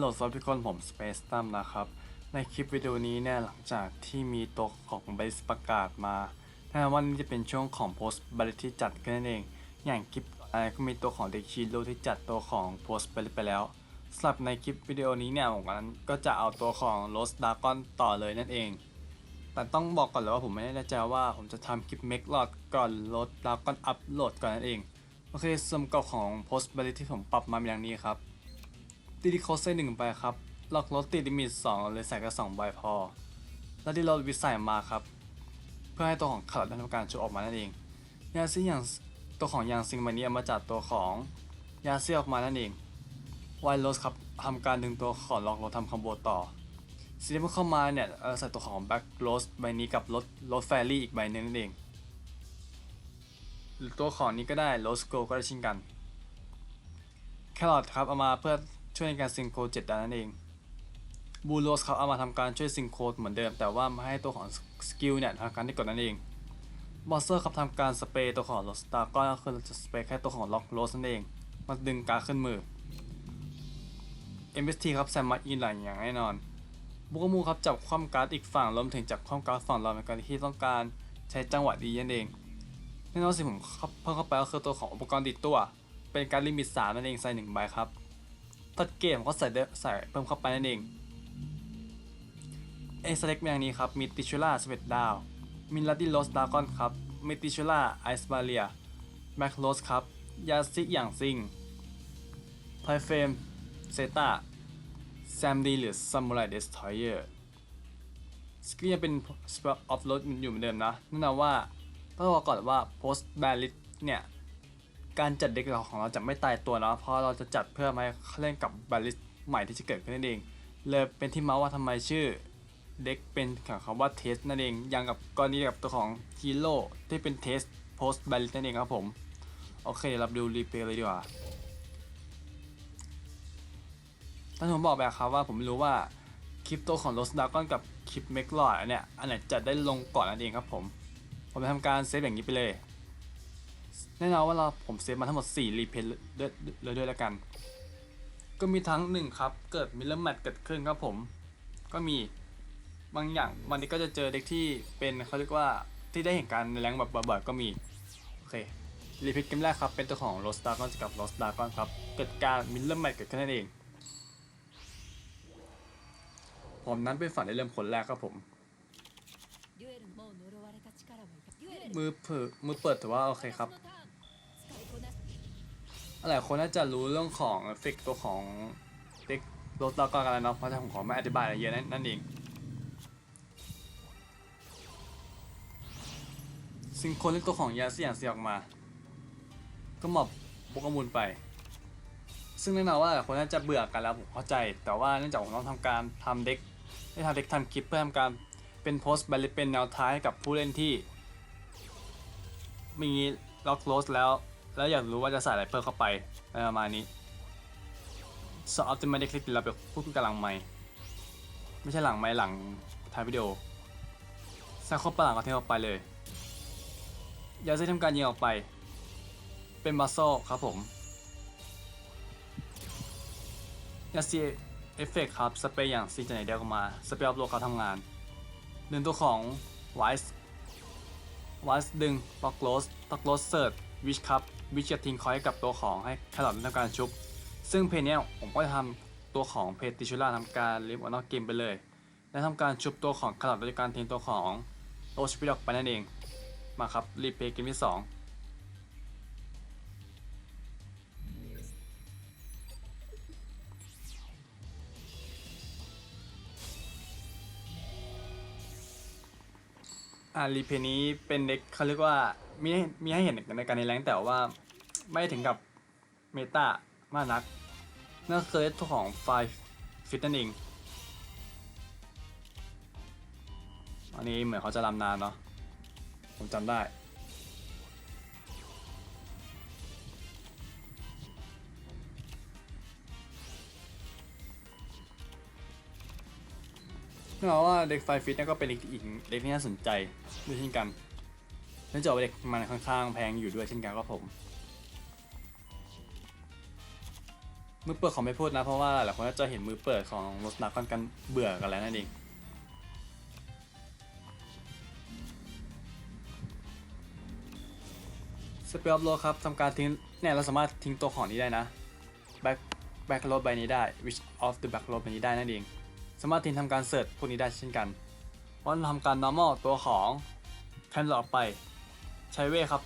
โหลดซอฟต์ทุกคนผม Space ตั้มนะครับ ในคลิปวิดีโอนี้เนี่ยหลังจากที่มีตัวของบริษัทประกาศมาแน่ว่านี่จะเป็นช่วงของ post บริษัทที่จัดขึ้นนั่นเอง อย่างคลิปอะไรก็มีตัวของเด็กชีโร่ที่จัดตัวของ post บริษัทไปแล้วสำหรับในคลิปวิดีโอนี้เนี่ยผมนั้นก็จะเอาตัวของ Rose Dragon ต่อเลยนั่นเอง แต่ต้องบอกก่อนเลยว่าผมไม่แน่ใจว่าผมจะทำคลิป make lot ก่อน Rose Dragon upload ก่อนนั่นเองโอเคส่วนประกอบของ post บริษัทที่ผมปรับมาเป็นอย่างนี้ครับ ตีดีโคสเส้นหนึ่งใบครับ ล็อกรถติดลิมิตสองเลยใส่แค่สองใบพอ แล้วที่เราวิใส่มาครับ เพื่อให้ตัวของขัดได้ทำการโชว์ออกมานั่นเอง ยาซีอย่างตัวของยางซิงมันนี้มาจากตัวของยาซีออกมานั่นเองไวโรสครับทำการดึงตัวของล็อกรถทำคอมโบต่อสิ่งที่มันเข้ามาเนี่ยเราใส่ตัวของแบ็กโรสใบนี้กับรถรถแฟรี่อีกใบนึงนั่นเองหรือตัวของนี้ก็ได้โรสโกก็ได้เช่นกัน แครอทครับเอามาเพื่อ ช่วยในการซิงโครเจ็ดดานนั่นเองบูโรสครับเอามาทำการช่วยซิงโครเหมือนเดิม แต่ว่าไม่ให้ตัวของสกิลเนี่ยทำการที่กดนั่นเองบอสเซอร์ครับทำการสเปรย์ตัวของโรสตาร์ก็คือจะสเปรย์แค่ตัวของล็อกโรสนั่นเองมาดึงการขึ้นมือ MST ครับแซมมาอินหลังอย่างแน่นอนบุกมูครับจับคว่ำการ์ดอีกฝั่งรวมถึงจับคว่ำการ์ดฝั่งเราในกรที่ต้องการใช้จังหวะดีนั่นเองแน่นอนสิผมเพิ่มเข้าไปก็คือตัวของอุปกรณ์ติดตัว เป็นการลิมิตสามนั่นเองใส่หนึ่งใบครับ ตัดเกมก็ใส่ใส่เพิ่มเข้าไปนั่นเองเอสเล็กอย่างนี้ครับมีติชูล่าสเวตดาวมินลัดดิโรสดากอนครับมีติชูล่าไอซ์บาเลียแมคโรสครับยาซิอย่างซิงไพเฟมเซตาแซมดีหรือซัมมูไรเดสทอยเออร์สกิลยังเป็นสเปอร์ออฟโรดอยู่เหมือนเดิมนะนั่นแปลว่าต้องบอกก่อนว่า post b a l l i t เนี่ย การจัดเด็กของเราจะไม่ตายตัวนะเพราะเราจะจัดเพื่อมาเล่นกับบาลิสใหม่ที่จะเกิดขึ้นนั่นเอง เลยเป็นที่มาว่าทำไมชื่อเด็กเป็นของคำว่าเทสนั่นเองอย่างกับกรณีกับตัวของฮีโร่ที่เป็นเทสโพสต์บาลิสนั่นเองครับผมโอเคเราดูรีเพลย์เลยดีกว่าท่านผมบอกแบบครับว่าผมรู้ว่าคลิปตัวของโรสดากอนกับคลิปเมกลอดเนี่ยอันไหนจะได้ลงก่อนนั่นเองครับผม ผมจะทำการเซฟอย่างนี้ไปเลย แน่นอนว่าเราผมเซฟมาทั้งหมด 4 รีเพลย์เลยด้วยแล้วกัน ก็มีทั้ง1ครับ เกิดมิลเลอร์แมทเกิดขึ้นครับผม ก็มีบางอย่างวันนี้ก็จะเจอเด็กที่เป็นเขาเรียกว่าที่ได้เห็นการในแรงแบบบ่อยๆก็มี โอเค รีเพลย์เกมแรกครับ เป็นตัวของโรสตาร์กอนกับโรสตาร์กอนครับ เกิดการมิลเลอร์แมทเกิดขึ้นนั่นเอง ผมนั้นเป็นฝันได้เริ่มคนแรกครับผม มือเปิดมือเปิดแต่ว่าโอเคครับ หลายคนน่าจะรู้เรื่องของเอฟเฟกตัวของเด็กรถตากกันแล้วเนาะเพราะฉะนั้นผมขอไม่อธิบายอะไรเยอะนั่นเองซึ่งคนเล่นตัวของยาเสียงเสียออกมา ก็หมอบบุกมูลไป ซึ่งแน่นอนว่าคนน่าจะเบื่อกันแล้วผมเข้าใจ แต่ว่าเนื่องจากผมต้องทำการทำเด็กได้ทำเด็กทำคลิปเพื่อทำการเป็นโพสต์บริเป็นแนวท้ายกับผู้เล่นที่ มีล็อกโรสแล้ว แล้วอยากรู้ว่าจะใส่อะไรเพิ่มเข้าไปประมาณนี้สอบอัพจะไม่ได้คลิปเราไปพูดกันหลังไม่ไม่ใช่หลังไม่หลังท้ายวิดีโอใส่เข้าไปหลังก็เทเข้าไปเลย อย่าใช้ทำการยิงออกไป เป็นบัสโซครับผมยาซีเอฟเฟกครับ สเปรย์อย่างซีจะไหนเดียวกันมา สเปรย์อัพโหลดเขาทำงานหนึ่งตัวของไวส์ วส์ดึงตอกโรสตอกโรสเซิร์ชวิชครับวิชจะทิ้งคอยให้กับตัวของให้แครอททำการชุบ ซึ่งเพจเนี้ยผมก็จะทำตัวของเพจติชูล่าทำการลิฟต์ออนอกเกมไปเลย และทำการชุบตัวของแครอทโดยการทิ้งตัวของโรชพิลอกไปนั่นเอง มาครับรีเพย์เกมที่ 2 อ่ารีเพย์นี้เป็นเด็กเขาเรียกว่ามีมีให้เห็นในการในแรงแต่ว่าไม่ถึงกับเมตามากนักนั่นก็คือของไฟฟิตนั่นเองอันนี้เหมือนเขาจะลำนานเนาะผมจำได้ น่นอนว่าเด็กไฟฟิตเนี่ยก็เป็นอีกอีกเด็กที่น่าสนใจด้วยเช่นกันเนื่องจากว่าเด็กมันค่อนข้างแพงอยู่ด้วยเช่นกันครับผมมือเปิดของไม่พูดนะเพราะว่าหลายคนก็จะเห็นมือเปิดของรถนักกันกันเบื่อกันแล้วนั่นเองสเปรย์โลครับทำการทิ้งเนี่ยเราสามารถทิ้งตัวของนี้ได้นะ back back load ใบนี้ได้ which of the back load ใบนี้ได้นั่นเอง สามารถทิ้งทำการเสิร์ชพวกนี้ได้เช่นกันเพราทำการ normal ตัวของแคนหลออกไป ใช้เวทครับ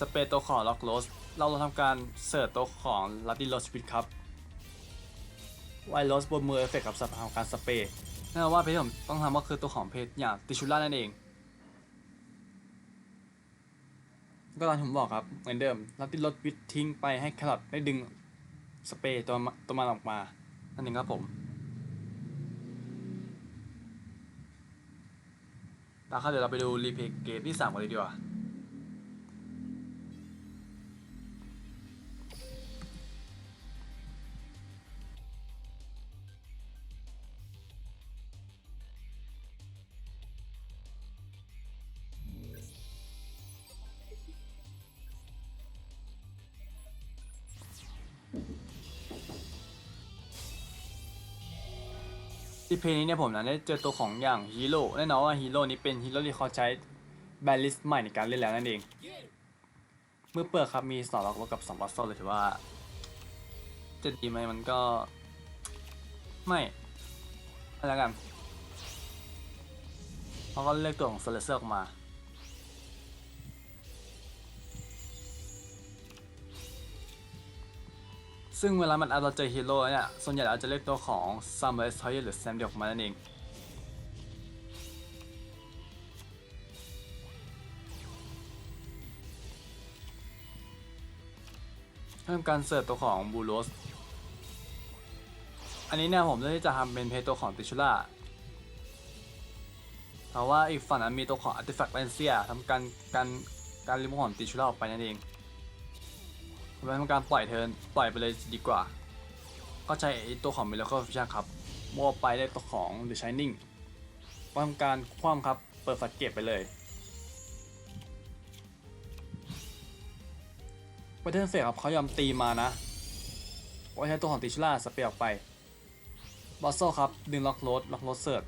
สเปรย์ตัวของ lock load เราเราทำการเสิร์ชตัวของ Lucky Load Speed ครับไวโรสบนมือเอฟเฟกกับสับทำการสเปรย์นั่นแปลว่าเพจที่ผมต้องทำก็คือตัวของเพจอย่างติชูล่านั่นเอง ก็ตามที่ผมบอกครับเหมือนเดิมเราติดรถวิททิ้งไปให้แครอทได้ดึงสเปรย์ตัวตัวมันออกมานั่นเองครับผม ตาครับเดี๋ยวเราไปดูรีเพย์เกมที่3กันเลยดีกว่า ที่เพลงนี้เนี่ยผมนะได้เจอตัวของอย่างฮีโร่แน่นอนว่าฮีโร่นี้เป็นฮีโร่ที่เขาใช้แบลลิสใหม่ในการเล่นแล้วนั่นเอง เมื่อเปิดครับมีสองล็อกกับสองบัสโซเลยถือว่า จะดีไหมมันก็ ไม่อะไรแล้วกันเขาก็เลือกตัวของเซเลเซอร์ออกมา ซึ่งเวลามันเราเจอฮีโร่เนี่ย ส่วนใหญ่เราจะเลือกตัวของซัมเมอร์สทอยหรือแซมเดียออกมานั่นเองเพิ่มการเสิร์ชตัวของบูโรส อันนี้เนี่ยผมเลือกที่จะทำเป็นเพจตัวของติชูล่าเพราะว่าอีกฝั่งนั้นมีตัวของอาร์ติแฟกต์เลนเซียทำการการการริมของติชูล่าออกไปนั่นเอง เราทำการปล่อยเทินปล่อยไปเลยดีกว่า ก็ใช้ตัวของ Miracle Fusion ครับมั่วไปได้ตัวของ The Shining ก็ทำการคว่ำครับ เปิดฝัดเก็บไปเลยไปเทิร์นเฟสครับเขายอมตีมานะว่าใช้ตัวของติชล่าสเปรย์ออกไปบอสโซครับ ดึงล็อกรดล็อกรดเซิร์ช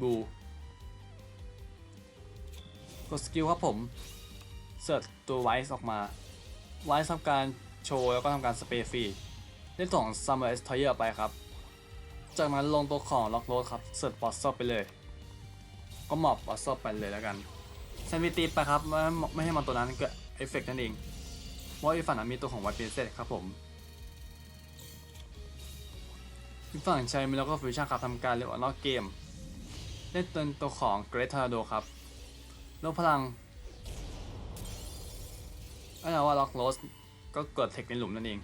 บูกดสกิลครับผม เสิร์ชตัวไวส์ออกมา ไว้ทำการโชว์แล้วก็ทำการสเปรย์ฟรีเล่นตัวของ Summer e s t o y e r ไปครับ จากนั้นลงตัวของล็อกโรดครับเสิร์ฟบอสซอไปเลย ก็หมอบบอสซอไปเลยแล้วกันแซนวิตีไปครับไม่ไม่ให้มันตัวนั้นเกิดเอฟเฟกต์นั่นเองเพราะอีฝั่งนั้นมีตัวของวัตเปนเซตครับผมอีฝั่งใช้มิลเลอร์ฟิวชั่นครับทำการเล่นออกนอกเกมเล่นตัวตัวของเกรท t าโดครับลดพลัง ก็แปลว่าล็อกโรสก็เกิดเทคในหลุมนั่นเอง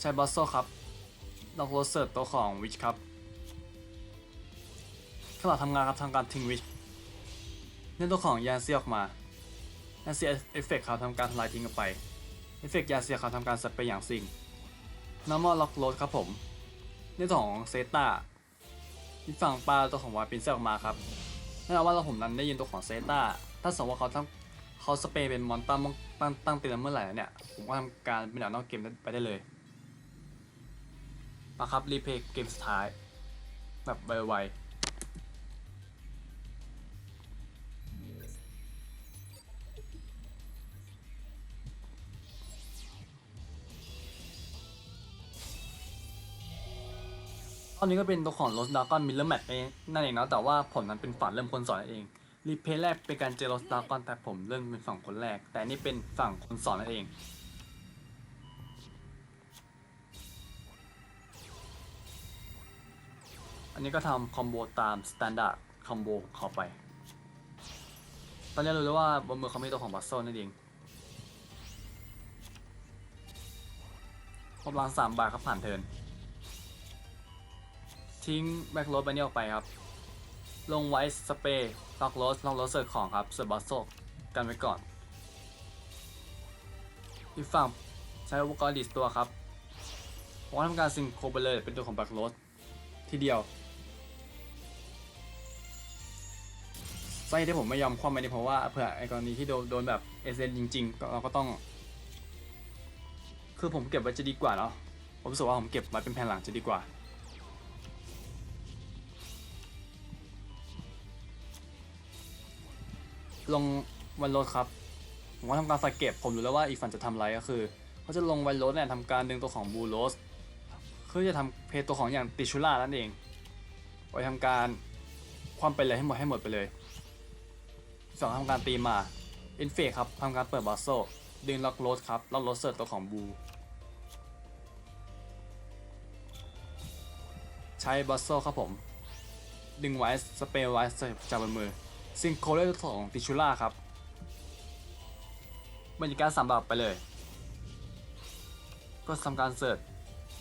ใช้บอสโซครับล็อกโรสเสิร์ฟตัวของวิชครับขณะทำงานครับทำการทิ้งวิชเล่นตัวของยานเซียออกมายานเซียเอฟเฟกต์ครับทำการทำลายทิ้งออกไปเอฟเฟกต์ยานเซียครับทำการสเปรย์อย่างซิงนอร์มอลล็อกโรสครับผมเล่นตัวของเซตาอีกฝั่งปลาตัวของวาปินเซอออกมาครับแน่นอนว่าเราผมนั้นได้ยินตัวของเซตาถ้าสมมติว่าเขาทำ เขาสเปรย์เป็นมอนตั้งตั้งตั้งเตือนเมื่อไหร่แล้วเนี่ย ผมก็ทำการเป็นแนวนอกเกมไปได้เลยมาครับ รีเพย์เกมสุดท้าย แบบไวๆตอนนี้ก็เป็นตัวของ Lost Dragon Miller Match เองนั่นเองเนาะแต่ว่าผลนั้นเป็นฝั่งเริ่มคนสอนเอง รีเพย์แรกเป็นการเจอ Lost Dragon แต่ผมเริ่มเป็นฝั่งคนแรก แต่นี่เป็นฝั่งคนสอนนั่นเอง อันนี้ก็ทำคอมโบตามสแตนดาร์ดคอมโบของเขาไป ตอนนี้รู้แล้วว่าบนมือเขามีตัวของบัสโซนั่นเองกำลังสามบาทครับผ่านเทินทิ้งแบ็กโรดไปนี่ออกไปครับ ลงไว้สเปรย์ล็อกโรสล็อกโรสเสิร์ฟของครับเสิร์ฟบัสโซกันไว้ก่อน อีกฝั่งใช้อุปกรณ์ดิสตัวครับผมทำการซิงโครไปเลยเป็นตัวของบ็กโรสทีเดียวสาเหตุที่ผมไม่ยอมคว่ำไปนี่เพราะว่าเผื่อไอ้กรณีที่โดนโดนแบบเอเซนจริงๆก็เราก็ต้อง คือผมเก็บไว้จะดีกว่าเนาะผมรู้สึกว่าผมเก็บไว้เป็นแผนหลังจะดีกว่า ลงวันรถครับ ผมว่าทำการสเก็บผมรู้แล้วว่าอีกฝั่งจะทำอะไรก็คือเขาจะลงวันรถเนี่ยทำการดึงตัวของบูโรสเพื่อจะทำเพจตัวของอย่างติชูล่านั่นเองไว้ทำการความไปเลยให้หมดให้หมดไปเลยสองทำการตีมาอินเฟกครับทำการเปิดบอสโซดึงล็อกโรสครับล็อกโรสเสิร์ฟตัวของบูใช้บอสโซครับผม ดึงไว้สเปรย์ไว้จากบนมือ ซิงโคเลตัวของติชูล่าครับบรรยากาศสามแบบไปเลย ก็ทำการเสิร์ช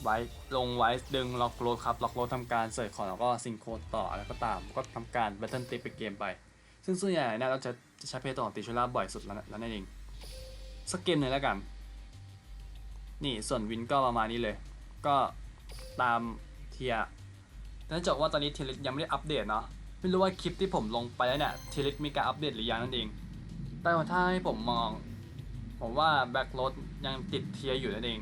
ไว้ลงไว้ดึงล็อกโรดครับล็อกโรดทำการเสิร์ชของแล้วก็ซิงโคต่ออะไรก็ตาม ก็ทำการแบทเทิลติไปเกมไป ซึ่งส่วนใหญ่เนี่ยเราจะจะใช้เพจตัวของติชูล่าบ่อยสุดแล้วนั่นเองสักเกมหนึ่งแล้วกัน นี่ส่วนวินก็ประมาณนี้เลย ก็ตามเทียร์เนื่องจากว่าตอนนี้เทลิสยังไม่ได้อัปเดตเนาะ ไม่รู้ว่าคลิปที่ผมลงไปแล้วเนี่ยเทลิสมีการอัปเดตหรือยังนั่นเอง แต่ว่าถ้าให้ผมมอง ผมว่าแบ็กโรดยังติดเทียร์อยู่นั่นเอง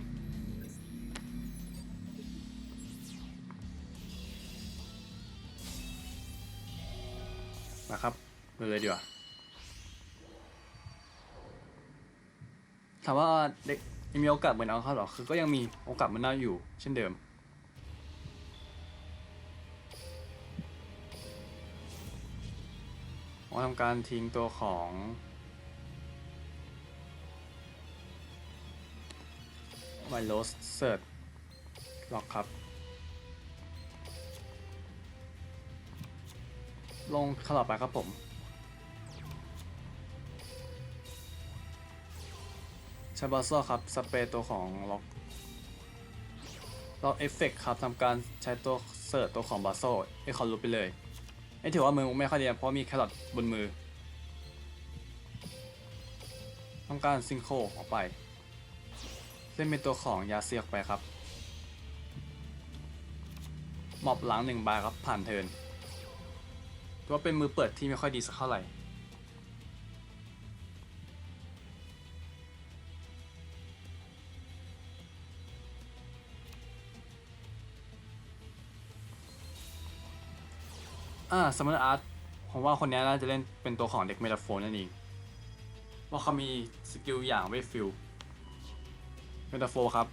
นะครับดูเลยดีกว่าถามว่าเด็กยังมีโอกาสเหมือนเอาเขาหรอ คือก็ยังมีโอกาสเหมันน่าอยู่เช่นเดิม ผมทำการทิ้งตัวของไวโรสเซิร์ตล็อกครับ ลงขลับไปครับผมใช้บอสโซครับ สเปรย์ตัวของล็อกล็อกเอฟเฟกครับทำการใช้ตัวเสิร์ตตัวของบอสโซให้เขารู้ไปเลย ไอ้ถือว่ามือไม่ค่อยดีเพราะมีแครอทบนมือ ต้องการซิงโคออกไปเล่นเป็นตัวของยาเสียออกไปครับหมอบหลังหนึ่งใบครับผ่านเทินถือว่าเป็นมือเปิดที่ไม่ค่อยดีสักเท่าไหร่ อ่าสมมติอาร์ตผมว่าคนนี้น่าจะเล่นเป็นตัวของเด็กเมลาโฟนนั่นเองว่าเขามีสกิลอย่างเวฟฟิลเมลาโฟครับ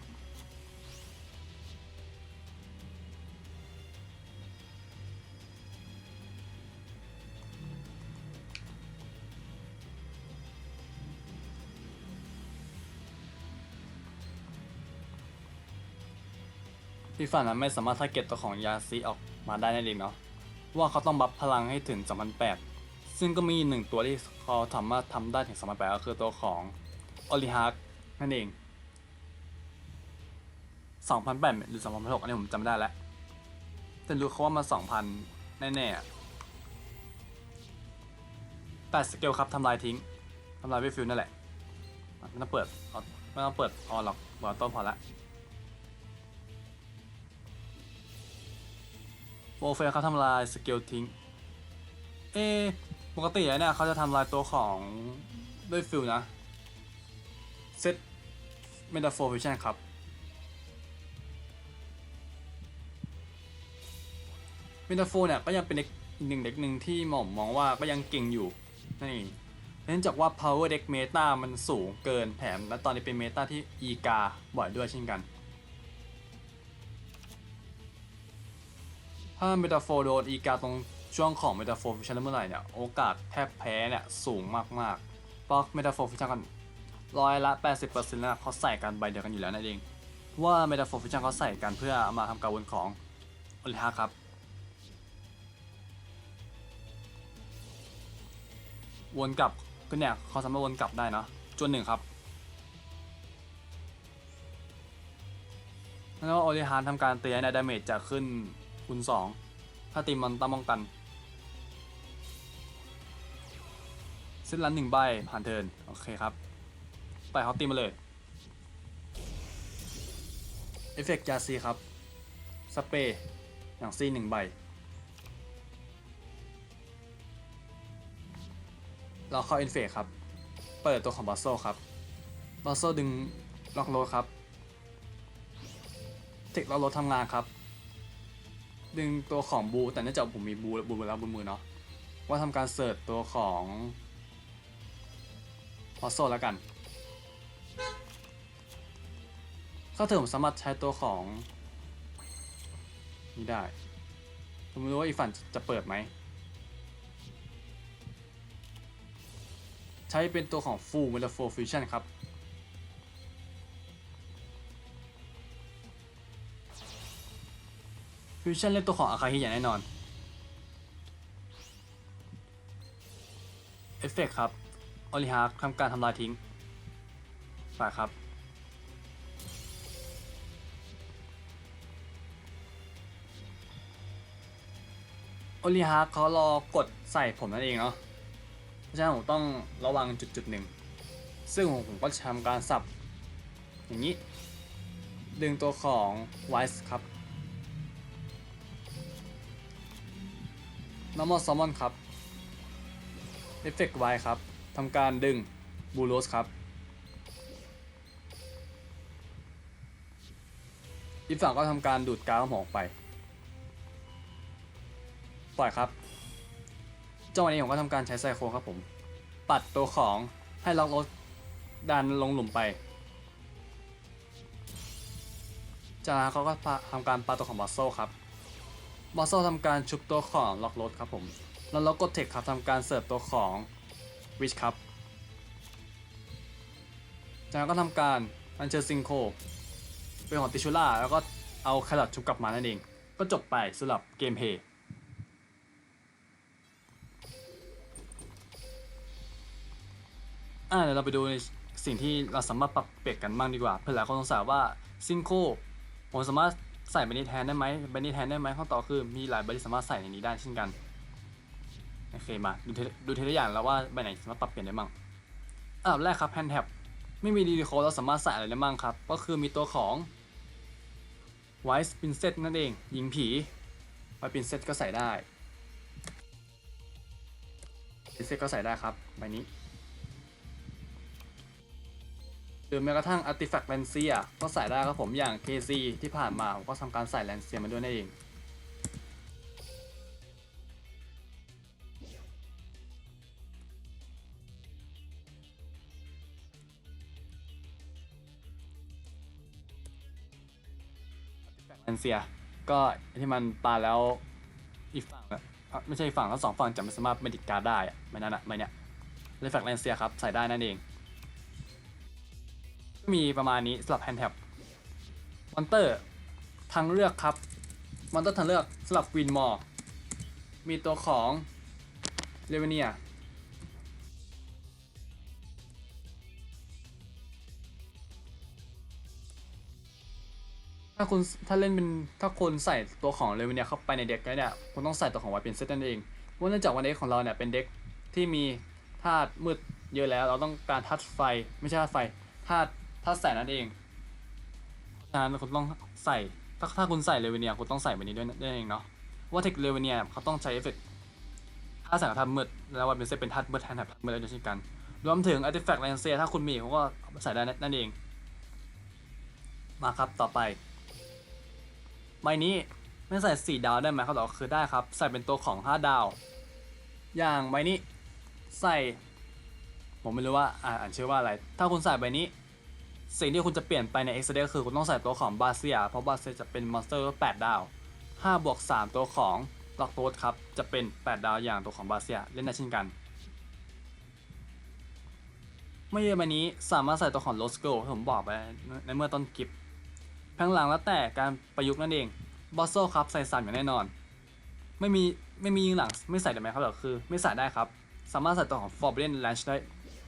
ที่ฝั่งนั้นไม่สามารถทาร์เก็ตตัวของยาซีออกมาได้นั่นเองเนาะ ว่าเขาต้องบัฟพลังให้ถึง 2008 ซึ่งก็มีหนึ่งตัวที่เขาสามารถทำได้ถึง 2008 ก็คือตัวของออลิฮาร์กนั่นเอง 2008 หรือ 2006 อันนี้ผมจำไม่ได้แล้ว แต่รู้เขาว่ามา 2000 แน่ๆแต่สเกลครับทำลายทิ้งทำลายวิฟิลนั่นแหละไม่ต้องเปิดเอาไม่ต้องเปิดออหรอกบอลต้นพอละ โบเฟนเขาทำลายสกิลทิ้ง เอปกติเนี่ยเขาจะทำลายตัวของด้วยฟิลนะ เซตเมตาโฟฟิชั่นครับ เมตาโฟเนี่ยก็ยังเป็นเด็กอีกหนึ่งเด็กหนึ่งที่หม่อมมองว่าก็ยังเก่งอยู่ นั่นเองเนื่องจากว่า power deck meta มันสูงเกินแถมและตอนนี้เป็นเมตาที่อีกาบ่อยด้วยเช่นกัน ถ้าเมตาโฟโดนอีกาตรงช่วงของเมตาโฟฟิชันเมื่อไหร่เนี่ยโอกาสแทบแพ้เนี่ยสูงมากๆเพราะเมตาโฟฟิชันกันร้อยละ 80%แล้วเขาใส่กันใบเดียวกันอยู่แล้วนั่นเองว่าเมตาโฟฟิชันเขาใส่กันเพื่อมาทำการวนของโอลิฮาครับวนกลับก็เนี่ยเขาสามารถวนกลับได้นะจนหนึ่งครับแล้วโอลิฮานทำการเตีในดาเมจจะขึ้น คูณ2ถ้าตีมันตั้งป้องกันเส้นลันหนึ่งใบผ่านเทินโอเคครับ ไปเขาตีมาเลย เอฟเฟกต์ยาซีครับ สเปรย์อย่างซีหนึ่งใบ เราเข้าเอนเฟกครับ เปิดตัวของบอสโซครับบอสโซดึงล็อกโรดครับ เทคเราลดทำงานครับ ดึงตัวของบู แต่เนื่องจากผมมีบูบูแล้วบนมือเนาะว่าทำการเสิร์ชตัวของพอโซแล้วกันถ้าเธอผมสามารถใช้ตัวของ นี่ได้ ผมไม่รู้ว่าอีกฝั่งจะเปิดไหม ใช้เป็นตัวของ Full Metaphor Fusion ครับ Fusion เล่นตัวของอาคาฮิอย่างแน่นอนเอฟเฟกครับออลิฮาร์ทำการทำลายทิ้งฝ่ายครับโอลิฮาร์เขารอกดใส่ผมนั่นเองเนาะ เพราะฉะนั้นผมต้องระวังจุดจุดหนึ่ง ซึ่งผมก็จะทำการสับ อย่างนี้ ดึงตัวของ Wise ครับ Normal Summon ครับ Effect Y ครับทำการดึง b u l o s ครับอีกฝั่งก็ทำการดูดกาวของผมออกไปปล่อยครับจังหวะนี้ผมก็ทำการใช้ไซโคครับผม ปัดตัวของให้ล็อกรถดันลงหลุมไป จากนั้นเขาก็ทำการปาตัวของบอสโซครับ บอสโซทำการชุบตัวของล็อกรถครับผมแล้วเรากดเทคครับทำการเสิร์ฟตัวของวิชครับจากนั้นก็ทำการอัญเชิญซิงโคเป็นของติชูล่าแล้วก็เอาแครอทชุบกลับมานั่นเอง ก็จบไปสำหรับเกมเพย์อ่าเดี๋ยวเราไปดูในสิ่งที่เราสามารถปรับเปลี่ยนกันบ้างดีกว่า เพื่อหลายคนสงสัยว่าซิงโคผมสามารถ ใส่ใบนี้แทนได้ไหมใบนี้แทนได้ไหมข้อต่อคือมีหลายใบที่สามารถใส่ในนี้ได้เช่นกันโอเคมาดูทีละดูทีละอย่างแล้วว่าใบไหนสามารถปรับเปลี่ยนได้บ้างอันดับแรกครับแฮนด์แท็บไม่มีดีดีโคเราสามารถใส่อะไรได้บ้างครับ ก็คือมีตัวของ Wise Princess นั่นเอง ยิงผี Wise Princess ก็ใส่ได้ Princess ก็ใส่ได้ครับใบนี้ หรือแม้กระทั่ง Artifact l a n c i a ก็ใส่ได้ครับผมอย่าง KC ที่ผ่านมาผมก็ทำการใส่ l a n c i a มาด้วยนั่นเอง l a n c i a ก็ที่มันปาแล้วอีกฝั่งอะอะไม่ใช่อีกฝั่งทั้งสองฝั่งจะไม่สามารถเมดิการดได้อะไม่นั่นอะไม่เนี่ย Artifact l a n c i a ครับ ใส่ได้นั่นเอง มีประมาณนี้สำหรับแฮนด์แท็บมอนเตอร์ทางเลือกครับมอนเตอร์ทางเลือกสำหรับวินมอร์มีตัวของเลเวเนียถ้าคุณถ้าเล่นเป็นถ้าคนใส่ตัวของเลเวเนียเข้าไปในเด็กเนี่ยคุณต้องใส่ตัวของไวเป็นเซตนั่นเองเพราะเนื่องจากวันเด็กของเราเนี่ยเป็นเด็กที่มีธาตุมืดเยอะแล้ว เราต้องการธาตุไฟไม่ใช่ธาตุไฟธาตุ ธาตุแสงนั่นเองฉะนั้นคุณต้องใส่ ถ้าถ้าคุณใส่เลเวเนียคุณต้องใส่แบบนี้ด้วยด้วยเองเนาะว่าเทคเลเวเนียเขาต้องใช้เอฟเฟกต์ธาตุแสงกับมืดแล้ววันเป็นเซตเป็นธาตุมืดแทนธาตุมืดแล้วเช่นกัน รวมถึงอาร์ติแฟกต์แลนเซียถ้าคุณมีเขาก็ใส่ได้นั่นเอง มาครับต่อไปใบนี้ไม่ใส่ 4 ดาวได้ไหมเขาบอกคือได้ครับ ใส่เป็นตัวของ 5 ดาว อย่างใบนี้ใส่ ผมไม่รู้ว่าอ่าอ่านชื่อว่าอะไร ถ้าคุณใส่ใบนี้ สิ่งที่คุณจะเปลี่ยนไปใน X ก็คือคุณต้องใส่ตัวของบาเซีย เพราะบาเซียจะเป็นมอนสเตอร์8ดาว5บวก3ตัวของล็อกโตสครับ จะเป็น8ดาวอย่างตัวของบาเซียเล่นได้เช่นกันไม่เยอะใบนี้สามารถใส่ตัวของโลสโกที่ผมบอกไปในเมื่อต้นคลิปข้งหลังแล้วแต่การประยุกต์นั่นเองบอสโซครับใส่สามอย่างแน่นอน ไม่มีไม่มียิงหลังไม่ใส่ได้ไหมครับหรอคือ ไม่ใส่ได้ครับ สามารถใส่ตัวของ Forbidden Launch ได้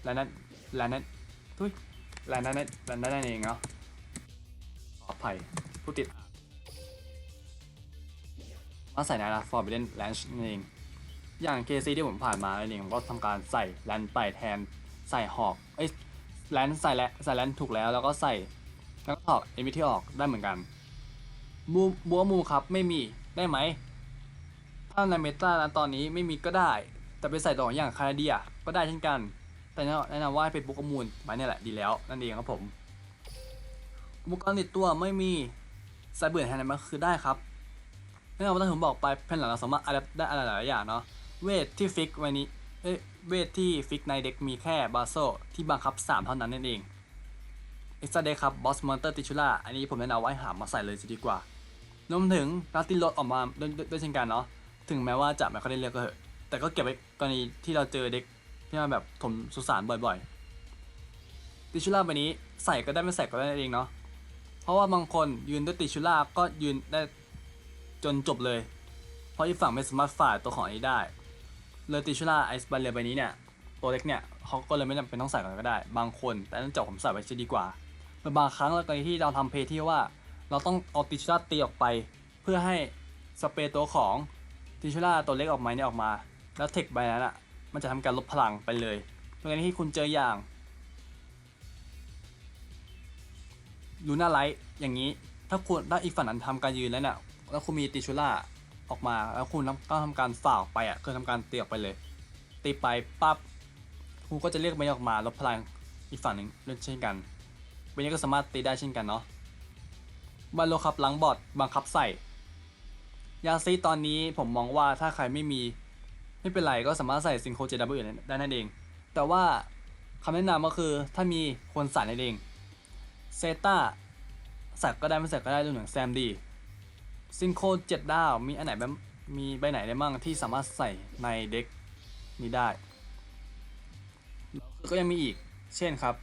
แลนั้นแลนั้นทุย และนั้และนั้นนั่นเองเนาะขออภัยผู้ติดมาใส่ในละ Forbidden Launch นั่นเอง อย่าง KC ที่ผมผ่านมานั่นเองผมก็ทำการใส่แลนไปแทนใส่หอกเอ้ยแลนใส่แลนใส่แลนถูกแล้วแล้วก็ใส่แล้วก็ถอดเอ็นวิที่ออกได้เหมือนกันบูบัวมูครับไม่มีได้ไหมถ้าในเมตานะตอนนี้ไม่มีก็ได้ แต่ไปใส่ต่ออย่างคานาเดียก็ได้เช่นกัน แต่แนะนำว่าให้เป็นบุกอมูลไว้เนี่ยแหละดีแล้วนั่นเองครับผมอุปกรณ์ติดตัวไม่มีสายเบื่อแทนมันคือได้ครับแน่นอนว่าผมบอกไปแผ่นหลังเราสามารถอัดได้อะไรหลายอย่างเนาะเวทที่ฟิกไว้นี้เอ้ยเวทที่ฟิกในเด็กมีแค่บาโซที่บังคับ 3 เท่านั้นนั่นเองเอ็กซ์เดครับบอสมอนเตอร์ติชูล่าอันนี้ผมแนะนำไว้หามาใส่เลยจะดีกว่ารวมถึงรัตติลดออกมาด้วยด้วยด้วยเช่นกันเนาะถึงแม้ว่าจะไม่ค่อยได้เลือกก็เถอะแต่ก็เก็บไว้กรณีที่เราเจอเด็ก ที่มันแบบถมสุสานบ่อยๆ ติชูล่าใบนี้ใส่ก็ได้ไม่ใส่ก็ได้เองเนาะ เพราะว่าบางคนยืนด้วยติชูล่าก็ยืนได้จนจบเลย เพราะอีกฝั่งไม่สามารถฝ่าตัวของนี้ได้ เลยติชูล่าไอซ์บัลเลใบนี้เนี่ยตัวเล็กเนี่ยเขาก็เลยไม่จำเป็นต้องใส่กันก็ได้ บางคน แต่เนื่องจากผมใส่ไว้จะดีกว่าเมื่อบางครั้งเรากรณีที่เราทำเพย์ที่ว่า เราต้องเอาติชูล่าตีออกไป เพื่อให้สเปรย์ตัวของติชูล่าตัวเล็กออกมาเนี่ยออกมา แล้วเทคใบนั้นอะ มันจะทำการลบพลังไปเลยกรณีที่คุณเจออย่างลูน่าไลท์อย่างนี้ ถ้าคุณถ้าอีกฝั่งนั้นทำการยืนแล้วเนี่ยแล้วคุณมีติชูล่าออกมา แล้วคุณต้องทำการฝ่าออกไปอะคือทำการตีออกไปเลย ตีไปปั๊บคุณก็จะเรียกมันออกมาลบพลังอีกฝั่งหนึ่งเช่นกันเวนนี้ก็สามารถตีได้เช่นกันเนาะบาโลครับหลังบอดบังคับใส่ ยาซีตอนนี้ผมมองว่าถ้าใครไม่มี ไม่เป็นไรก็สามารถใส่ซิงโครเจดับเบิลได้นั่นเอง แต่ว่าคำแนะนำก็คือถ้ามีควรใส่นั่นเองเซต้าใส่ก็ได้ไม่ใส่ก็ได้รวมถึงแซมดีซิงโคเจ็ดดาวมีอันไหนแบบมีใบไหนได้บ้างที่สามารถใส่ในเด็กนี้ได้ก็ยังมีอีก เช่นครับ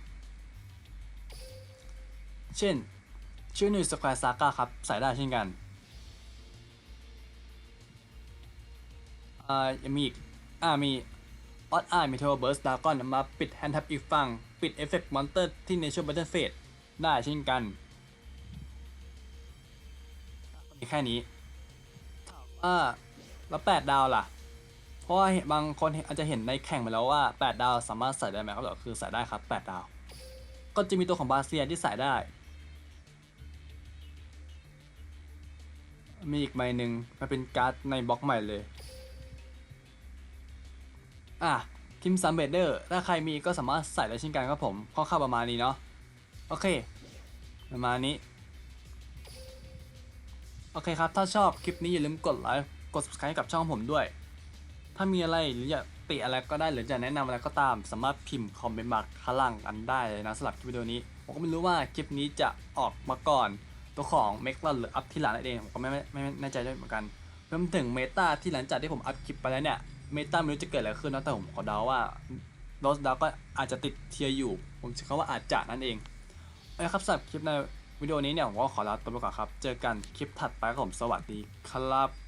เช่นชื่อนิวสแควร์ซาก้าครับ ใส่ได้เช่นกัน อ่ายังมีอีกอ่ามีออดอาร์มีเทอร์เบิร์สดากอนมาปิดแฮนด์ทับอีกฝั่ง ปิดเอฟเฟกต์มอนเตอร์ที่ในช่วงบัตเทิลเฟสได้เช่นกันมีแค่นี้ถามว่าแล้ว8ดาวล่ะ เพราะว่าเห็นบางคนอาจจะเห็นในแข่งมาแล้วว่า8ดาวสามารถใส่ได้ไหมครับก็คือใส่ได้ครับ8ดาว ก็จะมีตัวของบาเซียที่ใส่ได้ มีอีกใบหนึ่งมาเป็นการ์ดในบล็อกใหม่เลย อะคิมซัมเบเดอร์ถ้าใครมีก็สามารถใส่ได้เช่นกันครับผมข้อค่าประมาณนี้เนาะโอเค ประมาณนี้ โอเคครับ ถ้าชอบคลิปนี้อย่าลืมกดไลค์กด subscribe กับช่องผมด้วย ถ้ามีอะไรหรืออยากติอะไรก็ได้หรือจะแนะนำอะไรก็ตาม สามารถพิมพ์คอมเมนต์มาข้างล่างกันได้เลยนะสำหรับคลิปวิดีโอนี้ ผมก็ไม่รู้ว่าคลิปนี้จะออกมาก่อนตัวของเมกลอนหรืออัพที่หลังนั่นเองผมก็ไม่ไม่ไม่ไม่แน่ใจด้วยเหมือนกันรวมถึงเมตาที่หลังจากที่ผมอัพคลิปไปแล้วเนี่ย เมตาไม่รู้จะเกิดอะไรขึ้นนะแต่ผมขอเดาว่าโรสดาวก็อาจจะติดเทียร์อยู่ ผมใช้คำว่าอาจจะนั่นเองเอาละครับสำหรับคลิปในวิดีโอนี้เนี่ยผมก็ขอลาตัวไปก่อนครับ เจอกันคลิปถัดไปครับผมสวัสดีครับ